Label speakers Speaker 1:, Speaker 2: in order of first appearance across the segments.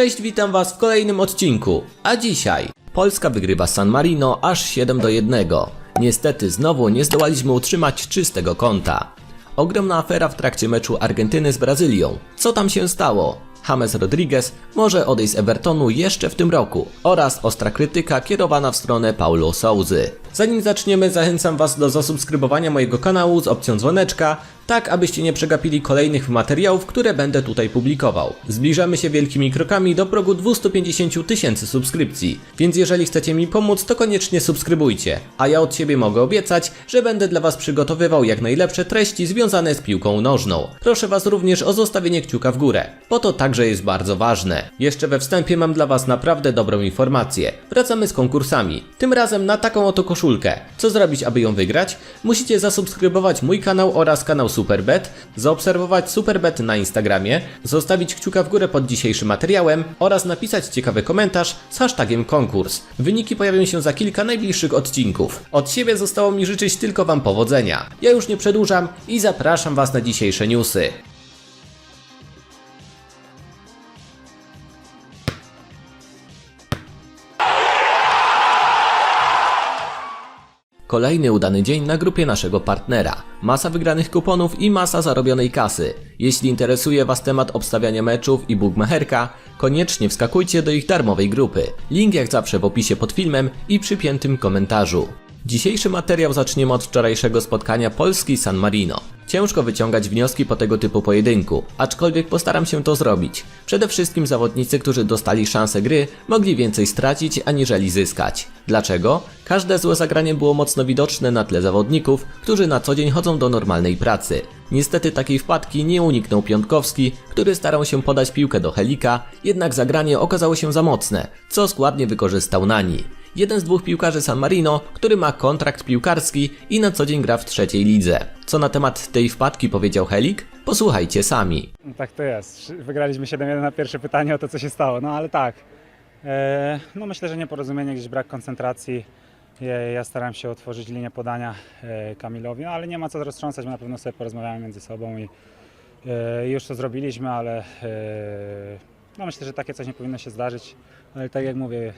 Speaker 1: Cześć, witam Was w kolejnym odcinku. A dzisiaj Polska wygrywa San Marino aż 7 do 1. Niestety znowu nie zdołaliśmy utrzymać czystego konta. Ogromna afera w trakcie meczu Argentyny z Brazylią. Co tam się stało? James Rodriguez może odejść z Evertonu jeszcze w tym roku oraz ostra krytyka kierowana w stronę Paulo Souzy. Zanim zaczniemy, zachęcam Was do zasubskrybowania mojego kanału z opcją dzwoneczka, tak abyście nie przegapili kolejnych materiałów, które będę tutaj publikował. Zbliżamy się wielkimi krokami do progu 250 tysięcy subskrypcji, więc jeżeli chcecie mi pomóc, to koniecznie subskrybujcie. A ja od siebie mogę obiecać, że będę dla Was przygotowywał jak najlepsze treści związane z piłką nożną. Proszę Was również o zostawienie kciuka w górę, bo to także jest bardzo ważne. Jeszcze we wstępie mam dla Was naprawdę dobrą informację. Wracamy z konkursami. Tym razem na taką oto koszulkę. Co zrobić, aby ją wygrać? Musicie zasubskrybować mój kanał oraz kanał Superbet, zaobserwować Superbet na Instagramie, zostawić kciuka w górę pod dzisiejszym materiałem oraz napisać ciekawy komentarz z hashtagiem konkurs. Wyniki pojawią się za kilka najbliższych odcinków. Od siebie zostało mi życzyć tylko Wam powodzenia. Ja już nie przedłużam i zapraszam Was na dzisiejsze newsy. Kolejny udany dzień na grupie naszego partnera. Masa wygranych kuponów i masa zarobionej kasy. Jeśli interesuje Was temat obstawiania meczów i bookmacherka, koniecznie wskakujcie do ich darmowej grupy. Link jak zawsze w opisie pod filmem i przypiętym komentarzu. Dzisiejszy materiał zaczniemy od wczorajszego spotkania Polski San Marino. Ciężko wyciągać wnioski po tego typu pojedynku, aczkolwiek postaram się to zrobić. Przede wszystkim zawodnicy, którzy dostali szansę gry, mogli więcej stracić aniżeli zyskać. Dlaczego? Każde złe zagranie było mocno widoczne na tle zawodników, którzy na co dzień chodzą do normalnej pracy. Niestety takiej wpadki nie uniknął Piątkowski, który starał się podać piłkę do Helika, jednak zagranie okazało się za mocne, co składnie wykorzystał Nani. Jeden z dwóch piłkarzy San Marino, który ma kontrakt piłkarski i na co dzień gra w trzeciej lidze. Co na temat tej wpadki powiedział Helik? Posłuchajcie sami.
Speaker 2: No Tak to jest. Wygraliśmy 7-1 na pierwsze pytanie o to, co się stało. No ale tak. E, no myślę, że nieporozumienie, gdzieś brak koncentracji. Ja, starałem się otworzyć linię podania e, Kamilowi, no, ale nie ma co roztrząsać, bo na pewno sobie porozmawiamy między sobą i e, już to zrobiliśmy, ale e, no myślę, że takie coś nie powinno się zdarzyć. Ale tak jak mówię,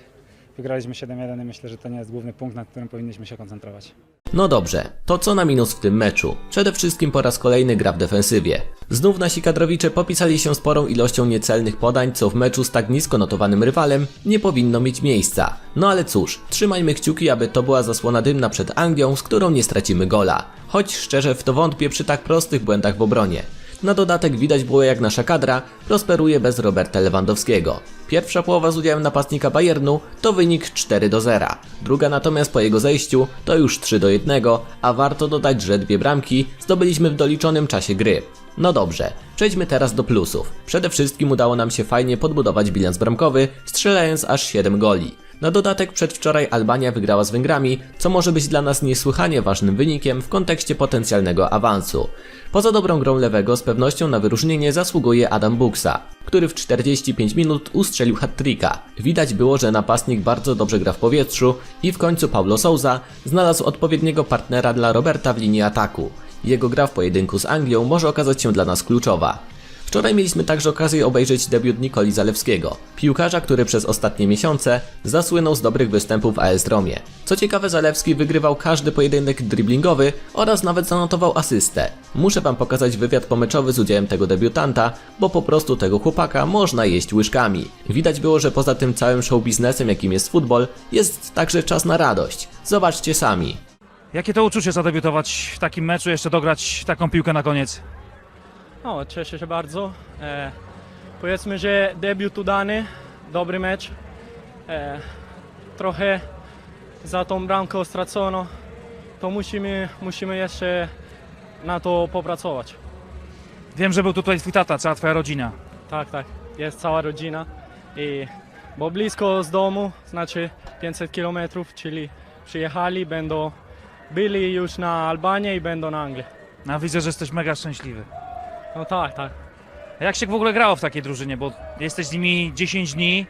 Speaker 2: wygraliśmy 7-1 i myślę, że to nie jest główny punkt, na którym powinniśmy się koncentrować.
Speaker 1: No dobrze, to co na minus w tym meczu? Przede wszystkim po raz kolejny gra w defensywie. Znów nasi kadrowicze popisali się sporą ilością niecelnych podań, co w meczu z tak nisko notowanym rywalem nie powinno mieć miejsca. No ale cóż, trzymajmy kciuki, aby to była zasłona dymna przed Anglią, z którą nie stracimy gola. Choć szczerze w to wątpię przy tak prostych błędach w obronie. Na dodatek widać było jak nasza kadra prosperuje bez Roberta Lewandowskiego. Pierwsza połowa z udziałem napastnika Bayernu to wynik 4 do 0. Druga natomiast po jego zejściu to już 3 do 1, a warto dodać, że dwie bramki zdobyliśmy w doliczonym czasie gry. No dobrze, przejdźmy teraz do plusów. Przede wszystkim udało nam się fajnie podbudować bilans bramkowy, strzelając aż 7 goli. Na dodatek przedwczoraj Albania wygrała z Węgrami, co może być dla nas niesłychanie ważnym wynikiem w kontekście potencjalnego awansu. Poza dobrą grą lewego z pewnością na wyróżnienie zasługuje Adam Buksa, który w 45 minut ustrzelił hat-tricka. Widać było, że napastnik bardzo dobrze gra w powietrzu i w końcu Paulo Souza znalazł odpowiedniego partnera dla Roberta w linii ataku. Jego gra w pojedynku z Anglią może okazać się dla nas kluczowa. Wczoraj mieliśmy także okazję obejrzeć debiut Nikoli Zalewskiego, piłkarza, który przez ostatnie miesiące zasłynął z dobrych występów w AS Romie. Co ciekawe, Zalewski wygrywał każdy pojedynek driblingowy oraz nawet zanotował asystę. Muszę wam pokazać wywiad pomeczowy z udziałem tego debiutanta, bo po prostu tego chłopaka można jeść łyżkami. Widać było, że poza tym całym show biznesem, jakim jest futbol, jest także czas na radość. Zobaczcie sami.
Speaker 3: Jakie to uczucie zadebiutować w takim meczu, jeszcze dograć taką piłkę na koniec?
Speaker 4: No, cieszę się bardzo. E, powiedzmy, że debiut udany, dobry mecz. E, trochę za tą bramką stracono, to musimy, musimy jeszcze na to popracować.
Speaker 3: Wiem, że był tutaj twój tata, cała twoja rodzina.
Speaker 4: Tak, tak, jest cała rodzina. I, bo blisko z domu, znaczy 500 km, czyli przyjechali, będą byli już na Albanię i będą na Anglię.
Speaker 3: No, widzę, że jesteś mega szczęśliwy.
Speaker 4: No tak, tak.
Speaker 3: A jak się w ogóle grało w takiej drużynie, bo jesteś z nimi 10 dni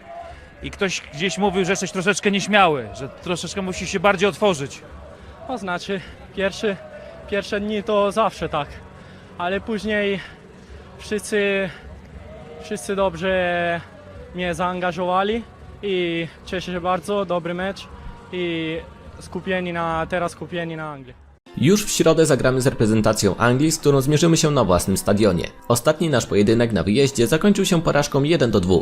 Speaker 3: i ktoś gdzieś mówił, że jesteś troszeczkę nieśmiały, że troszeczkę musisz się bardziej otworzyć.
Speaker 4: To znaczy, pierwszy, pierwsze dni to zawsze tak, ale później wszyscy, wszyscy dobrze mnie zaangażowali i cieszę się bardzo, dobry mecz i skupieni na, teraz skupieni na Anglii.
Speaker 1: Już w środę zagramy z reprezentacją Anglii, z którą zmierzymy się na własnym stadionie. Ostatni nasz pojedynek na wyjeździe zakończył się porażką 1 do 2.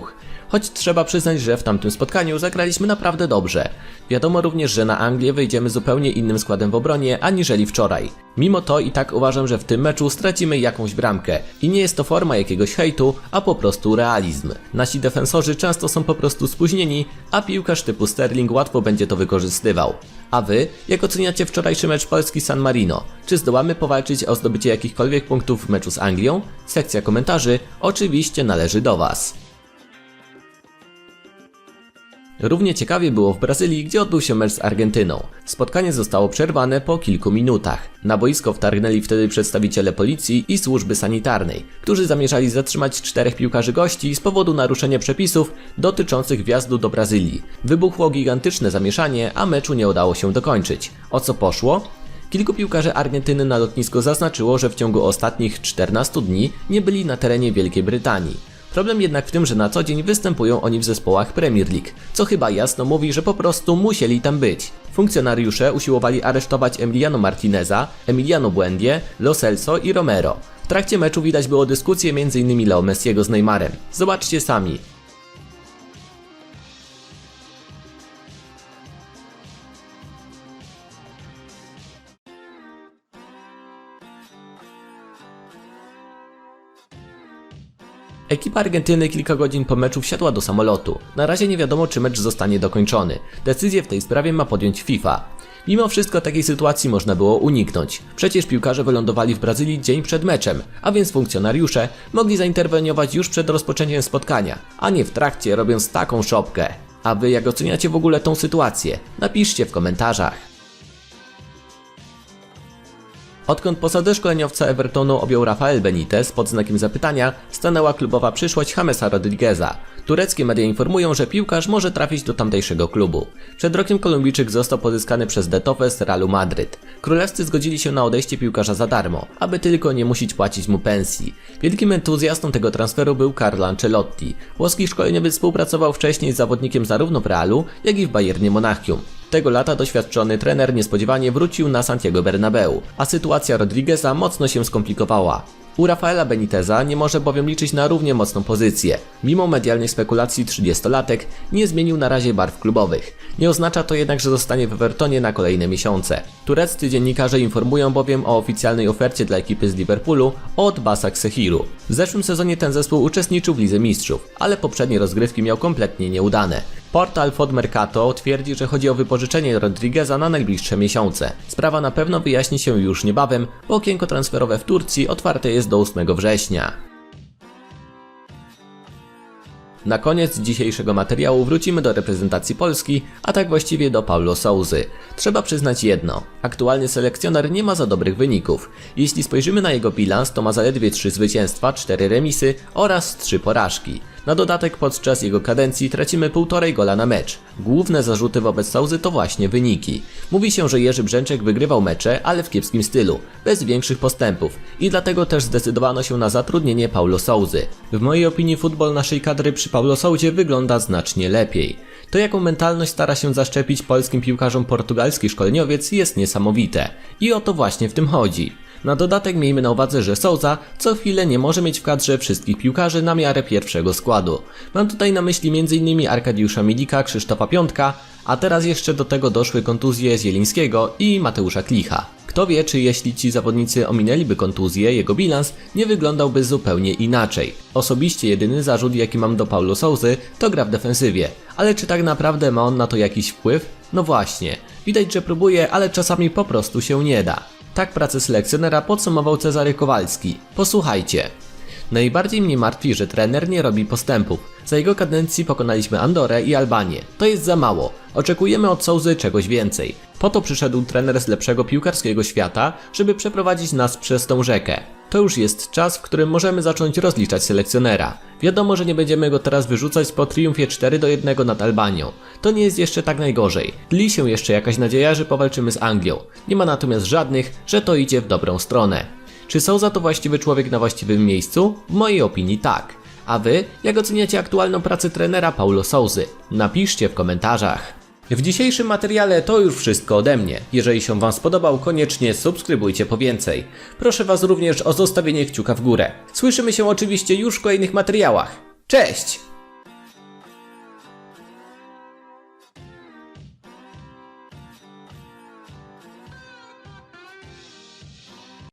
Speaker 1: Choć trzeba przyznać, że w tamtym spotkaniu zagraliśmy naprawdę dobrze. Wiadomo również, że na Anglię wyjdziemy zupełnie innym składem w obronie aniżeli wczoraj. Mimo to i tak uważam, że w tym meczu stracimy jakąś bramkę i nie jest to forma jakiegoś hejtu, a po prostu realizm. Nasi defensorzy często są po prostu spóźnieni, a piłkarz typu Sterling łatwo będzie to wykorzystywał. A wy, jak oceniacie wczorajszy mecz Polski San Marino? Czy zdołamy powalczyć o zdobycie jakichkolwiek punktów w meczu z Anglią? Sekcja komentarzy oczywiście należy do was. Równie ciekawie było w Brazylii, gdzie odbył się mecz z Argentyną. Spotkanie zostało przerwane po kilku minutach. Na boisko wtargnęli wtedy przedstawiciele policji i służby sanitarnej, którzy zamierzali zatrzymać czterech piłkarzy gości z powodu naruszenia przepisów dotyczących wjazdu do Brazylii. Wybuchło gigantyczne zamieszanie, a meczu nie udało się dokończyć. O co poszło? Kilku piłkarzy Argentyny na lotnisku zaznaczyło, że w ciągu ostatnich 14 dni nie byli na terenie Wielkiej Brytanii. Problem jednak w tym, że na co dzień występują oni w zespołach Premier League, co chyba jasno mówi, że po prostu musieli tam być. Funkcjonariusze usiłowali aresztować Emiliano Martineza, Emiliano Buendie, Lo Celso i Romero. W trakcie meczu widać było dyskusję m.in. Leo Messiego z Neymarem. Zobaczcie sami. Ekipa Argentyny kilka godzin po meczu wsiadła do samolotu. Na razie nie wiadomo, czy mecz zostanie dokończony. Decyzję w tej sprawie ma podjąć FIFA. Mimo wszystko takiej sytuacji można było uniknąć. Przecież piłkarze wylądowali w Brazylii dzień przed meczem, a więc funkcjonariusze mogli zainterweniować już przed rozpoczęciem spotkania, a nie w trakcie robiąc taką szopkę. A wy jak oceniacie w ogóle tą sytuację? Napiszcie w komentarzach. Odkąd posadę szkoleniowca Evertonu objął Rafael Benitez pod znakiem zapytania, stanęła klubowa przyszłość Jamesa Rodrigueza. Tureckie media informują, że piłkarz może trafić do tamtejszego klubu. Przed rokiem Kolumbijczyk został pozyskany przez Detofe z Realu Madryt. Królewscy zgodzili się na odejście piłkarza za darmo, aby tylko nie musić płacić mu pensji. Wielkim entuzjastą tego transferu był Carlo Ancelotti. Włoski szkoleniowiec współpracował wcześniej z zawodnikiem zarówno w Realu, jak i w Bayernie Monachium. Tego lata doświadczony trener niespodziewanie wrócił na Santiago Bernabeu, a sytuacja Rodrigueza mocno się skomplikowała. U Rafaela Beniteza nie może bowiem liczyć na równie mocną pozycję. Mimo medialnych spekulacji 30-latek nie zmienił na razie barw klubowych. Nie oznacza to jednak, że zostanie w Evertonie na kolejne miesiące. Tureccy dziennikarze informują bowiem o oficjalnej ofercie dla ekipy z Liverpoolu od Basak Sehiru. W zeszłym sezonie ten zespół uczestniczył w Lidze Mistrzów, ale poprzednie rozgrywki miał kompletnie nieudane. Portal Fod Mercato twierdzi, że chodzi o wypożyczenie Rodrigueza na najbliższe miesiące. Sprawa na pewno wyjaśni się już niebawem, bo okienko transferowe w Turcji otwarte jest do 8 września. Na koniec dzisiejszego materiału wrócimy do reprezentacji Polski, a tak właściwie do Paulo Souzy. Trzeba przyznać jedno, aktualny selekcjoner nie ma za dobrych wyników. Jeśli spojrzymy na jego bilans, to ma zaledwie 3 zwycięstwa, 4 remisy oraz 3 porażki. Na dodatek podczas jego kadencji tracimy półtorej gola na mecz. Główne zarzuty wobec Sauzy to właśnie wyniki. Mówi się, że Jerzy Brzęczek wygrywał mecze, ale w kiepskim stylu, bez większych postępów i dlatego też zdecydowano się na zatrudnienie Paulo Souzy. W mojej opinii futbol naszej kadry przy Paulo Souzie wygląda znacznie lepiej. To jaką mentalność stara się zaszczepić polskim piłkarzom portugalski szkoleniowiec jest niesamowite. I o to właśnie w tym chodzi. Na dodatek miejmy na uwadze, że Souza co chwilę nie może mieć w kadrze wszystkich piłkarzy na miarę pierwszego składu. Mam tutaj na myśli m.in. Arkadiusza Milika, Krzysztofa Piątka, a teraz jeszcze do tego doszły kontuzje Zielińskiego i Mateusza Klicha. Kto wie, czy jeśli ci zawodnicy ominęliby kontuzję, jego bilans nie wyglądałby zupełnie inaczej. Osobiście jedyny zarzut, jaki mam do Paulo Souzy, to gra w defensywie. Ale czy tak naprawdę ma on na to jakiś wpływ? No właśnie. Widać, że próbuje, ale czasami po prostu się nie da. Tak pracę selekcjonera podsumował Cezary Kowalski. Posłuchajcie. Najbardziej mnie martwi, że trener nie robi postępów. Za jego kadencji pokonaliśmy Andorę i Albanię. To jest za mało. Oczekujemy od Souzy czegoś więcej. Po to przyszedł trener z lepszego piłkarskiego świata, żeby przeprowadzić nas przez tą rzekę. To już jest czas, w którym możemy zacząć rozliczać selekcjonera. Wiadomo, że nie będziemy go teraz wyrzucać po triumfie 4 do 1 nad Albanią. To nie jest jeszcze tak najgorzej. Tli się jeszcze jakaś nadzieja, że powalczymy z Anglią. Nie ma natomiast żadnych, że to idzie w dobrą stronę. Czy Souza to właściwy człowiek na właściwym miejscu? W mojej opinii tak. A wy, jak oceniacie aktualną pracę trenera Paulo Souzy? Napiszcie w komentarzach. W dzisiejszym materiale to już wszystko ode mnie. Jeżeli się Wam spodobał, koniecznie subskrybujcie po więcej. Proszę Was również o zostawienie kciuka w górę. Słyszymy się oczywiście już w kolejnych materiałach. Cześć!